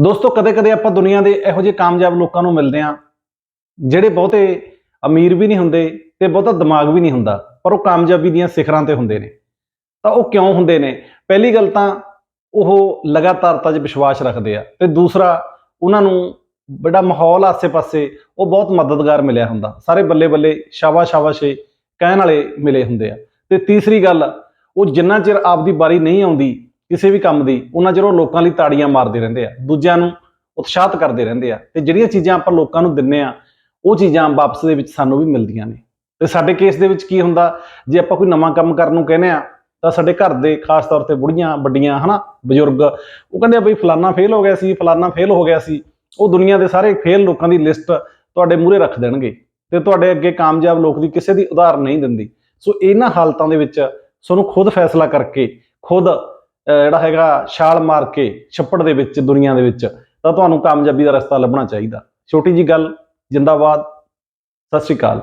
ਦੋਸਤੋ, ਕਦੇ-ਕਦੇ ਆਪਾਂ ਦੁਨੀਆ ਦੇ ਇਹੋ ਜਿਹੇ ਕਾਮਯਾਬ ਲੋਕਾਂ ਨੂੰ ਮਿਲਦੇ ਆ ਜਿਹੜੇ ਬਹੁਤੇ ਅਮੀਰ ਵੀ ਨਹੀਂ ਹੁੰਦੇ ਤੇ ਬਹੁਤਾ ਦਿਮਾਗ ਵੀ ਨਹੀਂ ਹੁੰਦਾ, ਪਰ ਉਹ ਕਾਮਯਾਬੀ ਦੀਆਂ ਸਿਖਰਾਂ ਤੇ ਹੁੰਦੇ ਨੇ। ਤਾਂ ਉਹ ਕਿਉਂ ਹੁੰਦੇ ਨੇ? ਪਹਿਲੀ ਗੱਲ ਤਾਂ ਉਹ ਲਗਾਤਾਰਤਾ 'ਚ ਵਿਸ਼ਵਾਸ ਰੱਖਦੇ ਆ ਤੇ ਦੂਸਰਾ, ਉਹਨਾਂ ਨੂੰ ਬੜਾ ਮਾਹੌਲ ਆਸੇ-ਪਾਸੇ ਉਹ ਬਹੁਤ ਮਦਦਗਾਰ ਮਿਲਿਆ ਹੁੰਦਾ। ਸਾਰੇ ਬੱਲੇ-ਬੱਲੇ ਸ਼ਾਬਾਸ਼ ਸ਼ਾਬਾਸ਼ੇ ਕਹਿਣ ਵਾਲੇ ਮਿਲੇ ਹੁੰਦੇ ਆ। ਤੇ ਤੀਸਰੀ ਗੱਲ, ਉਹ ਜਿੰਨਾ ਚਿਰ ਆਪਦੀ ਵਾਰੀ ਨਹੀਂ ਆਉਂਦੀ ਕਿਸੇ ਵੀ ਕੰਮ ਦੀ, ਉਹਨਾਂ ਚਿਰ ਉਹ ਲੋਕਾਂ ਲਈ ਤਾੜੀਆਂ ਮਾਰਦੇ ਰਹਿੰਦੇ ਆ, ਦੂਜਿਆਂ ਨੂੰ ਉਤਸ਼ਾਹਿਤ ਕਰਦੇ ਰਹਿੰਦੇ ਆ ਤੇ ਜਿਹੜੀਆਂ ਚੀਜ਼ਾਂ ਆਪਾਂ ਲੋਕਾਂ ਨੂੰ ਦਿੰਨੇ ਆ, ਉਹ ਚੀਜ਼ਾਂ ਵਾਪਸ ਦੇ ਵਿੱਚ ਸਾਨੂੰ ਵੀ ਮਿਲਦੀਆਂ ਨੇ। ਤੇ ਸਾਡੇ ਕੇਸ ਦੇ ਵਿੱਚ ਕੀ ਹੁੰਦਾ, ਜੇ ਆਪਾਂ ਕੋਈ ਨਵਾਂ ਕੰਮ ਕਰਨ ਨੂੰ ਕਹਿੰਦੇ ਆ, ਤਾਂ ਸਾਡੇ ਘਰ ਦੇ ਖਾਸ ਤੌਰ ਤੇ ਬੁੜੀਆਂ, ਵੱਡੀਆਂ, ਹਨਾ, ਬਜ਼ੁਰਗ, ਉਹ ਕਹਿੰਦੇ ਆ ਬਈ ਫਲਾਨਾ ਫੇਲ ਹੋ ਗਿਆ ਸੀ, ਫਲਾਨਾ ਫੇਲ ਹੋ ਗਿਆ ਸੀ, ਉਹ ਦੁਨੀਆ ਦੇ ਸਾਰੇ ਫੇਲ ਲੋਕਾਂ ਦੀ ਲਿਸਟ ਤੁਹਾਡੇ ਮੂਹਰੇ ਰੱਖ ਦੇਣਗੇ ਤੇ ਤੁਹਾਡੇ ਅੱਗੇ ਕਾਮਯਾਬ ਲੋਕ ਦੀ ਕਿਸੇ ਦੀ ਉਦਾਹਰਨ ਨਹੀਂ ਦਿੰਦੀ। ਸੋ ਇਹਨਾਂ ਹਾਲਤਾਂ ਦੇ ਵਿੱਚ ਤੁਹਾਨੂੰ ਖੁਦ ਫੈਸਲਾ ਕਰਕੇ, ਖੁਦ ਜਿਹੜਾ ਹੈਗਾ ਛਾਲ ਮਾਰ ਕੇ ਛੱਪੜ ਦੇ ਵਿੱਚ, ਦੁਨੀਆ ਦੇ ਵਿੱਚ, ਤਾਂ ਤੁਹਾਨੂੰ ਕਾਮਯਾਬੀ ਦਾ ਰਸਤਾ ਲੱਭਣਾ ਚਾਹੀਦਾ। ਛੋਟੀ ਜੀ ਗੱਲ, ਜਿੰਦਾਬਾਦ। ਸਤਿ ਸ਼੍ਰੀ ਅਕਾਲ।